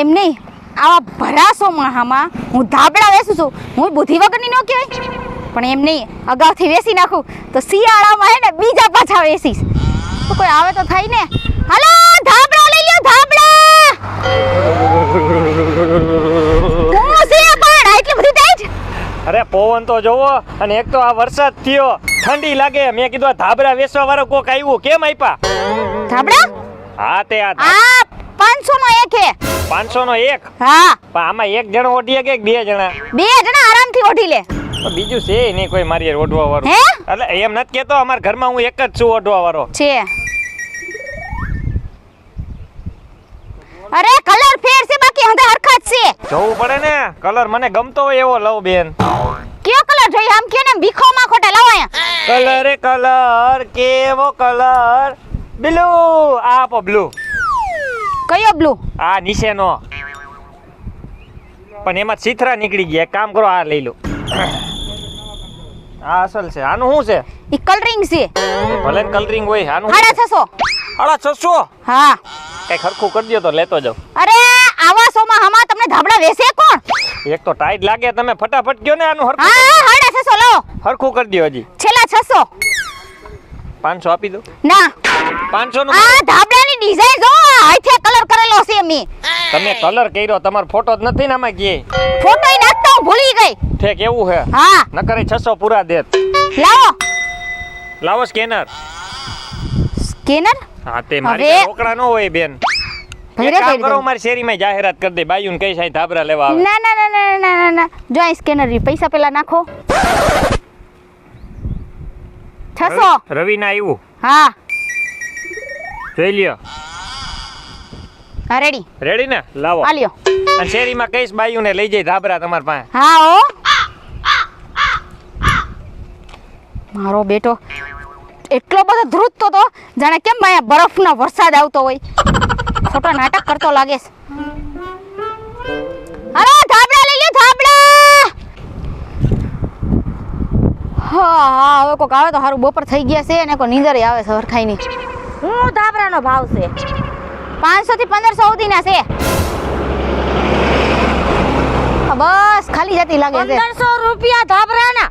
એમ નહીં આવા ભરાસો માહામાં હું ધાબળા વેસું છું. હું બુદ્ધિ વગરની ન કહેવાય. પણ એમ નહીં અગાઉથી વેસી નાખું. તો શિયાળામાં હે ને બીજા પાછા વેસીશ તો કોઈ આવે તો થાય ને? હાલો ધાબળા લઈ લ્યો ધાબળા! અરે પવન તો જોવો અને એક તો આ વરસાદ થયો. ઠંડી લાગે મેં કીધું આ ધાબળા વેસવા વાળો કોક આવ્યું. કેમ આપ્યા ધાબળા? હા તે આ આ પાંચસો નો એક હે. પાંચસો નો એક? હા. પણ આમાં એક જણ ઓઢીએ કે બે જણા? બે જણા આરામથી ઓઢી લે. બીજું છે નહીં કોઈ મારી ઓઢવા વાળું એટલે એમ નથી કેતો અમારા ઘરમાં હું એક જ છું ઓઢવા વાળો છે. અરે કલર ફેર છે બાકી હંધા હરખા જ છે. જોવું પડે ને? કલર મને ગમતો હોય એવો લવ બેન. કયો કલર જોઈએ? આમ કે ને ભીખો માં ખોટા લાવો અહીંયા. કલર કલર કેવો કલર બ્લુ આપો બ્લુ કયો બ્લુ આ નીચેનો. પણ એમાં છીથરા નીકળી ગયા. કામ કરો આ લઈ લો. આ અસલ છે. આનું શું છે? ઈ કલરિંગ છે. ભલે કલરિંગ હોય આનું સાડા છસો. સાડા છસો? હા. કઈ ખરખું કરી દો તો લેતો જાવ અરે આવા સોમાં હમા તમને ધાબડા વેસે કોણ? એક તો ટાઈટ લાગે તમે ફટાફટ કયો ને આનું હરખું હા હા સાડા છસો લો. હરખું કરી દો હજી. છેલ્લા છસો. પાંચસો આપી દો ના. પાંચસો નું આ ધાબળાની ડિઝાઇન જો હાથે કલર કરેલો છે મે. તમે કલર કર્યો તમારો ફોટો જ નથી ને આમાં કે ફોટો ઈ નાખતા હું ભૂલી ગઈ. ઠેક એવું હે. હા. નકર છસો પૂરા દેત લાવો. લાવો સ્કેનર સ્કેનર હા તે મારી રોકડા ન હોય બેન. ભલે કામ કરો મારી શેરીમાં જાહેરાત કરી દે. બાયુને કઈ સાઈ ધાબરા લેવા આવે. ના ના ના ના ના ના જો આ સ્કેનર પૈસા પેલા નાખો. છસો. રવિ ના આવ્યું હા. જોઈ લ્યો. હા રેડી રેડી ને? લાવો. આ લ્યો. અને શેરીમાં કઈશ બાયુને લઈ જઈ ધાબરા તમારા પાસે? હા ઓ મારો બેટો એટલો બધો ધ્રુજતો તો જાણે કેમ અહીંયા બરફનો વરસાદ આવતો હોય. ખોટો નાટક કરતો લાગે છે. અરે ધાબડા લઈ લ્યો ધાબડા હા હા હવે કોક આવે તો સારું બપોર થઈ ગયા છે અને કોઈ નીંદર આવે છે હરખાઈ ની હું ધાબરાનો ભાવ છે? પાંચસો થી પંદરસો સુધીના છે. બસ ખાલી જતી લાગે છે. પંદરસો રૂપિયા ધાબરાના?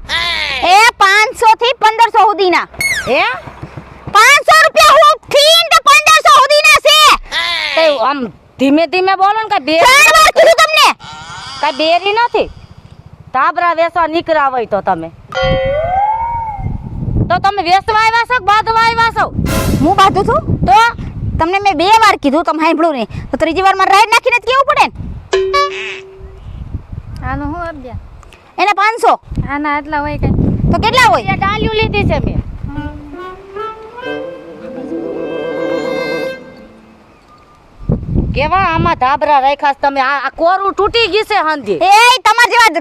એ પાંચસો થી પંદરસો સુધીના. હે? પાંચસો રૂપિયા હું થી તો પંદરસો સુધીના છે. તે આમ ધીમે ધીમે બોલો ને કઈ બે કીધું તમને. કઈ બેરી નથી? ધાબરા વેસવા નીકળ્યા હોય તો તમે. તો તમે વેચવા આવ્યા છો કે બાંધવા આવ્યા છો? હું બાંધું છું? તો? તમને મેં બે વાર કીધું તમે સાંભળ્યું નહીં. તો ત્રીજી વાર મારે રાઈડ નાખીને જ કેવું પડે ને? આનું શું અબ્યા એના પાંચસો. આના આટલા હોય કઈ. તો કેટલા હોય? ડાલ્યું લીધી છે મેં. કેવા આમાં ધાબરા રાખ્યા છે તમે? આ આ કોરું તૂટી ગઈ છે હાંધી? એ તમાર જેવા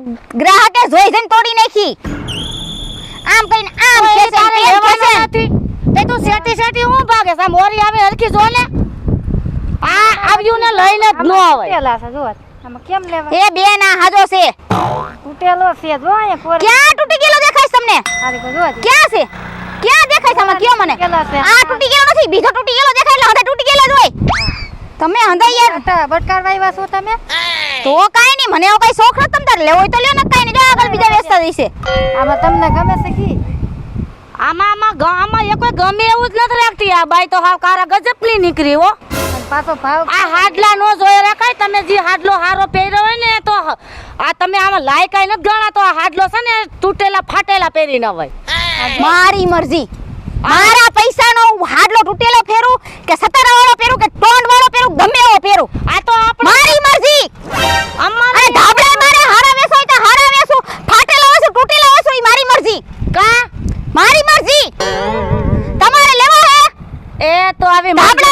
ગ્રાહકે જોઈ જઈને તોડી નાખી. આમ કઈ આમ કે છે ને તેમ ખેંચે નથી. તે તું સેટી સેટી હું ભાગે? સા મોરી આવે હરખી જો ને. આ આવ્યું ને લઈને જ ન આવે. તૂટેલા છે જો આમાં કેમ લેવા? એ બે ના હાજો છે. તૂટેલો છે જો અહીંયા કોર. ક્યાં તૂટી ગયેલો દેખાય તમને? કો જો ક્યાં છે? ક્યાં દેખાય છે આમાં? કયો મને? આ તૂટી ગયેલો નથી બીજો તૂટી ગયેલો દેખાય એટલે હંધા તૂટી ગયેલો જ હોય. તમે હંધા યાર છો તમે? તો કાઈ નહીં મને એવો કઈ શોખ નથી તમ તારે. લેવો હોય તો લ્યો ને આગળ બીજા વેચતા જઈશે આમાં તમને ગમે છે કી? આમાં આમાં ગામમાં એ કોઈ ગમે એવું જ નથી રાખતી. આ બાઈ તો હાવ કારા ગજબની નીકળી હો. પાછો ભાવ આ હાડલા નો જોઈ રાખાય. તમે જે હાડલો હારો પહેર્યો હોય ને તો આ તમે આમાં લાયકાઈ નથી ગણાતો. આ હાડલો છે ને તૂટેલા ફાટેલા પહેરી ન હોય. મારી મરજી. મારા પૈસાનો હાડલો તૂટેલો ફેરું કે સતારા વાળો ફેરું કે ટોંડ વાળો ફેરું ગમે એવો ફેરું આ તો આપણે મારી મરજી. અમારે અને ધાબળા મારે હારા વેસો હોય તો હારા વેસું ફાટેલો વેસું તૂટેલો છો એ મારી મરજી. કા? મારી મરજી? તમારે લેવો હે? એ તો આવી ધાબળા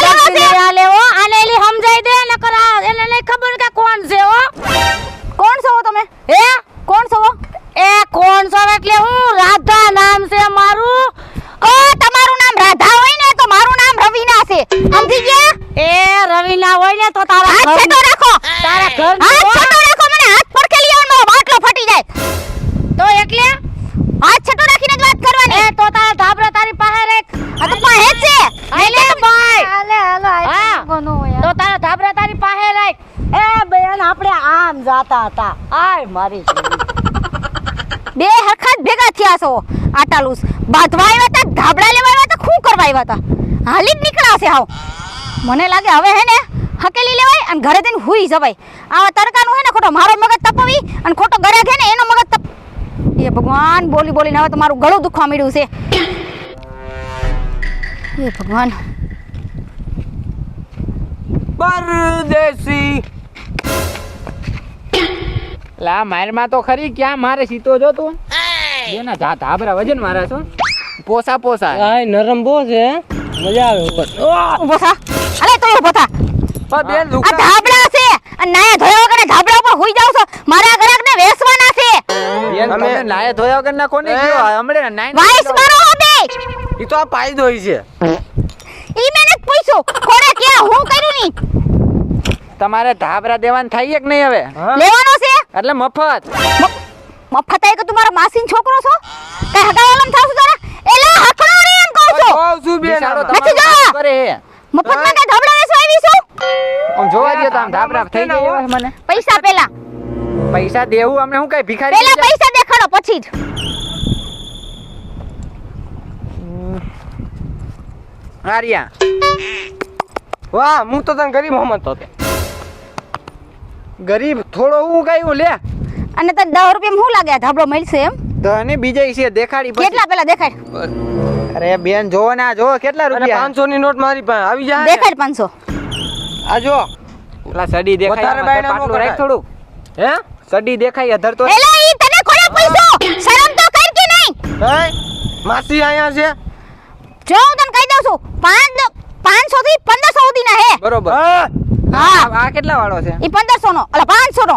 આમ હતા. આય મારી બે હરખા જ ભેગા થયા છો આટાલુસ બાંધવા આવ્યા હતા, ધાબળા લેવા આવ્યા હતા, શું કરવા આવ્યા હતા? હાલી જ નીકળ્યા છે હાવ. મને લાગે હવે હે ને, હકેલી લેવાય અને ઘરે જઈને હુઈ જવાય. આવા તડકાનું હે ને, ખોટો મારો મગજ તપવી અને ખોટો ગરે છે ને, એનો મગજ તપ એ ભગવાન, બોલી બોલીને હવે તો મારું ગળું દુખવા મળ્યું છે. એ ભગવાન. પરદેશી લા મારમાં તો ખરી ક્યાં મારે સીતો જો તું? બેના જા ધાબરા વજન મારા છો પોસા પોસા. આય નરમ બો છે મજા આવે ઉપર. થા. અલે તો પોસા પણ બેન આ ધાબળા છે. અને નાયા ધોયા વગર ધાબળા પર હોઈ જાવ છો. મારા ગ્રાહકને વેસવાના છે. બેન તમે નાય ધોયા વગર ના કોને ગયો? હમણે નાઈ વાઈસ મારો બે ઈ તો આ ફાયદો છે. ઈ મેને પૂછ્યું. કોણે ક્યાં હું કર્યું ની? તમારે ધાબરા દેવાન થાય કે નહીં હવે. લેવાનો છે? એટલે મફત. મફત આય કે તું મારો માસીન છોકરો છો? કઈ હગાવાલમ થાસ છું તારા? એલા હકડો રે એમ કહું છું. શું બિચારો નથી તમારું કરે હે. મફતમાં કે ધાબરા વેસો આવી છું? આમ જોવા દે તો આમ ધાબરા થઈ ગયો મને. પૈસા પેલા. પૈસા દેવું અમને હું કઈ ભિખારી પેલા પૈસા દેખાડો પછી જ. આર્યા. વાહ હું તો તને ગરીબ સમજતો હતો ગરીબ થોડો હું લે. અને તને દસ રૂપિયા શું લાગે? ધાબળો મળશે એમ? તો અને બીજે છે દેખાડી કેટલા પેલા દેખાડ અરે બેન જોવો ના જો કેટલા રૂપિયા? પાંચસો ની નોટ મારી પાસે આવી જાય દેખાડ પાંચસો. આ જો. પેલા સડી દેખાય નો રાખ થોડું. હે? સડી દેખાય અધર તો એલા ઈ તને કોણે પૈસો. શરમ તો કર કે નહીં. હે? માસી અહીંયા છે? જો હું તને કહી દઉં છું પાંચ પાંચસો થી પંદરસો સુધીના હે. બરોબર. હા. આ આ કેટલા વાળો છે? ઈ પંદરસો નો એટલે પાંચસો નો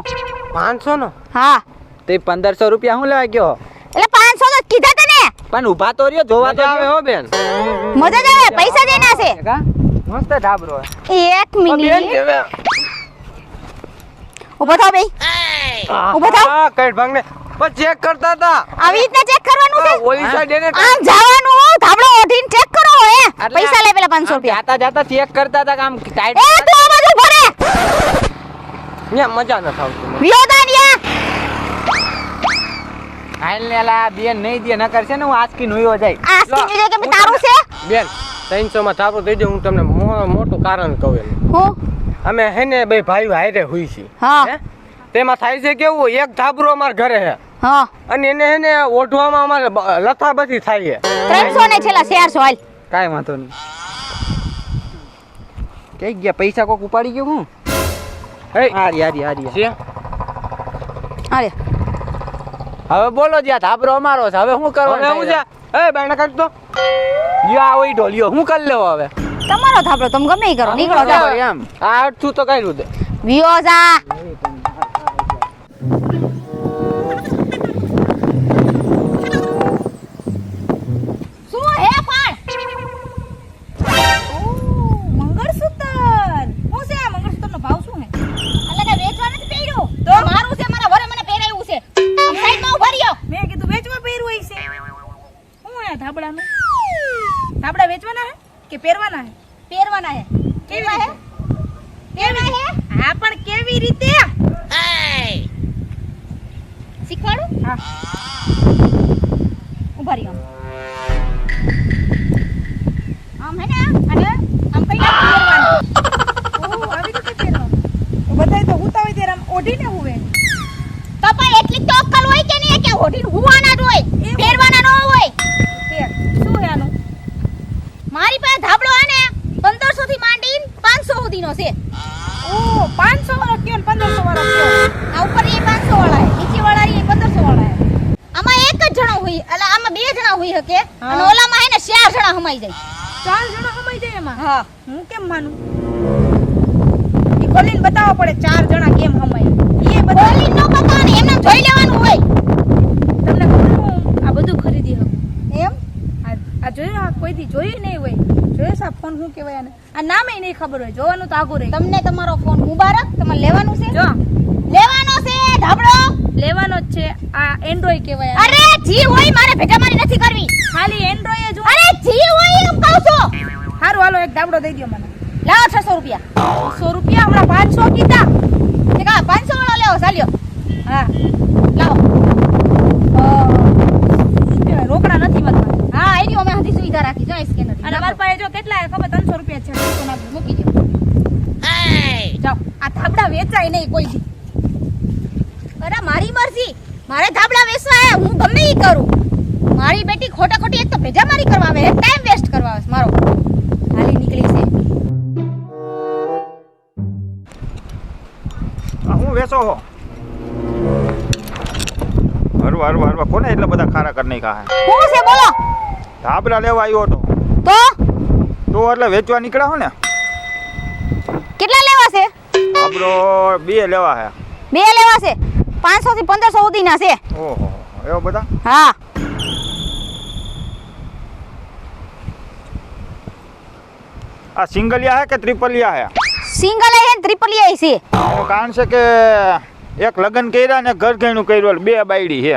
પાંચસો નો હા. તે પંદરસો રૂપિયા હું લેવા ગયો? એટલે પાંચસો તો કીધા તને. પણ ઊભા તો રહ્યો જોવા તો આવે હો બેન. મજા જ આવે પૈસા દેના છે. મસ્ત ઢાબરો એક મિનિટ. ઊભો થાવ બે ઊભો થાવ. હા કઈ ભાગને. પણ ચેક કરતા હતા. આવી રીતના ચેક કરવાનું છે? ઓલી સાઈડ એને આમ જવાનું ધાબળો ઓઢીને ચેક કરો હે પૈસા લે પેલા પાંચસો આમ રૂપિયા. જાતા જાતા ચેક કરતા હતા કે આમ ટાઈટ એ આ ન્યા મજા ન આવતી વિયોદાનિયા હાલ ને લા બેન નહીં દે ન છે ને હું આસકી નોયો જાય. આસકી સ્કીન કે તારું છે? બેન ત્રણસો માં થાપો દઈ દે હું તમને મો- મોટું કારણ કહું હું? અમે હે ને બે ભાઈ હારે હુઈ છીએ. હા? તેમાં થાય છે કેવું એક ધાબરો અમાર ઘરે હે. હા. અને એને હે ને ઓઢવામાં અમારે લથા લથાબથી થાય છે. ત્રણસો ને છેલા ચારસો હાલ. કાઈ વાંધો નહીં. કઈ ગયા? પૈસા કોક ઉપાડી ગયો હું? હે. હારી હારી હારી. છે? હાલે હવે બોલો જ્યાં ધાબરો અમારો છે. હવે શું હવે કરવાનું હું છે એ બાયણા કાઢ તો લ્યો ઓય ઢોલિયો હું કરી લેવો હવે? તમારો ધાબળો તમે ગમે કરો નીકળો એમ. આ અડથું તો કઈ રૂદે વિયોજા શું અને ઓલામાં હે ને ચાર જણા સમાઈ જાય. ચાર જણા સમાઈ જાય એમાં? હા. હું કેમ માનું? ઈ ખોલીને બતાવવો પડે ચાર જણા કેમ સમાય એ બોલી નો બતાવને એમને જોઈ લેવાનું હોય. તમને ખબર હું આ બધું ખરીદી શકું? એમ? આ જોયું આ કોઈથી જોયું નહીં હોય. જોયો આ ફોન શું કહેવાય આને? આ નામે નહીં ખબર હોય જોવાનું તો આગું રહે. તમને તમારો ફોન મુબારક તમારે લેવાનું છે? જો. લેવાનો છે ધાબળો. લેવાનો જ છે. આ એન્ડ્રોય કહેવાય. અરે જી હોય મારે ભેગા મારી નથી કરવી. ખાલી એન્ડ્રોય જો અરે જી હોય એમ કહું છું. હારું હાલો એક ધાબડો દઈ દો મને. લાવો છસો રૂપિયા. 600 રૂપિયા? હમણાં 500 કીધા. તે કા 500 વાળો લેવો? ચાલ્યો. હા. લાવો. રોકડા નથી મારા હા એની અમે હજી સુવિધા રાખી. જો સ્કેનર અને મારા પાસે જો કેટલા ખબર? 300 રૂપિયા છે. મૂકી દો જાઓ. આ ધાબડા વેચાય નહીં કોઈ દી. મારે ધાબળા વેસવા હે હું ગમે એ કરું. મારી બેટી ખોટા ખોટી એક તો ભેજા મારી કરવા આવે ટાઈમ વેસ્ટ કરવા આવે મારો. ખાલી નીકળી છે. હું વેચો હો? હરવા હરવા હરવા કોને એટલા બધા ખારા કરી નહીં ખાય હું છે બોલો. ધાબળા લેવા આવ્યો હતો તો? તો એટલે વેચવા નીકળ્યા હો ને? કેટલા લેવા છે? બે લેવા છે બે લેવા છે? પાંચસો થી પંદરસો સુધીના છે. ઓહો એવો બધા? હા. આ સિંગલિયા હે કે ત્રિપલિયા હે? સિંગલ હે ત્રિપલિયા છે. એનું કારણ છે કે એક લગ્ન કર્યા ને ઘર ઘેણું કર્યું બે બાયડી હે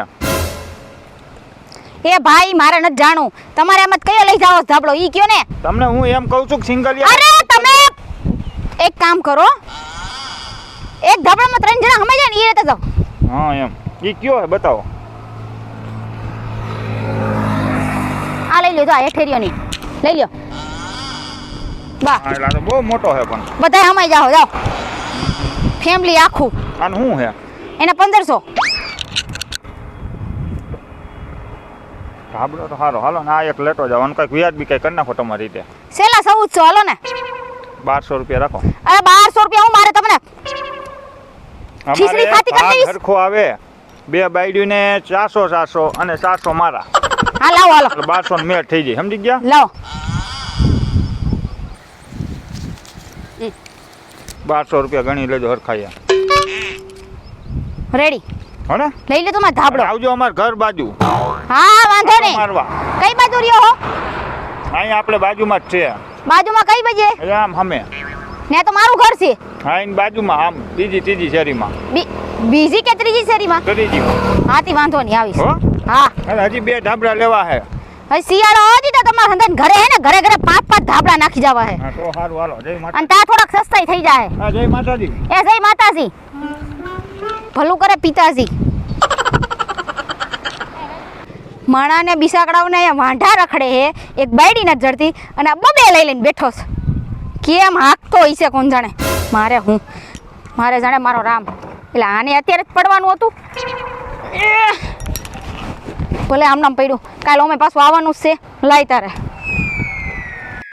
એ ભાઈ મારે નથી જાણવું. તમારે એમ જ કયો લઈ છો ધાબળો? ઈ કયો ને? તમને હું એમ કહું છું કે સિંગલિયા અરે તમે એક કામ કરો. એક ધાબળામાં ત્રણ જણા સમજ્યા ને એ રીતે જાઓ. હા એમ. એ કયો હે બતાવો. આ લઈ જો આ ની લઈ લ્યો. બા. એટલે આ તો બહુ મોટો હે પણ. બધા હમાઈ જાઓ જાઓ. ફેમિલી આખું. આનું શું હે? એને પંદરસો. ધાબળો તો હારો. હાલો ને એક લેટો જાવ. અને કંઈક વ્યાજ બી કઈ કરી નાખો તમારી રીતે. સેલા ચૌદસો હાલો ને. બારસો રૂપિયા રાખો. અરે બારસો રૂપિયા હું મારે તમને ખીચડી ખાતી કરી ભાગ દઈશ. હરખો આવે. બે બાયડીને ચારસો ચારસો અને ચારસો મારા. હા લાવો હાલો. બારસો ને મેળ થઈ જાય. સમજી ગયા? લાવો. બારસો રૂપિયા ગણી લેજો હરખાયા રેડી. હો લઈ લે તમારે ધાબળો. આવજો અમાર ઘર બાજુ. હા વાંધો નહીં. મારવા. કઈ બાજુ રહ્યો હો? અહીંયા આપણે બાજુમાં જ છે. બાજુમાં કઈ બાજુ? રામ આમ હમે. ને તો મારું ઘર છે. હા એની બાજુમાં આમ બીજી ત્રીજી શેરીમાં. બીજી કે ત્રીજી શેરીમાં? ત્રીજી. હાથી વાંધો નહીં આવીશ. હા? અને હજી બે ઢાબડા લેવા હે. હવે શિયાળો હજી તો તમારા હંધાન ઘરે હે ને ઘરે ઘરે પાંચ પાંચ ધાબળા નાખી જવા હે. તો સારું હાલો જય માતા અને ત્યાં થોડાક સસ્તાઈ થઈ જાય. હા જય માતાજી. એ જય માતાજી. ભલું કરે પિતાજી. માણાને બિસાકડાઓને ને વાંઢા રખડે હે. એક બાયડી નથી જડતી અને આ બબે લઈ લઈને બેઠો છે. કેમ હાંકતો છે કોણ જાણે? મારે હું? મારે જાણે મારો રામ. એટલે આને અત્યારે જ પડવાનું હતું. ભલે આમ નામ પડ્યું. કાલે અમે પાછું આવવાનું જ છે. લાય તારે.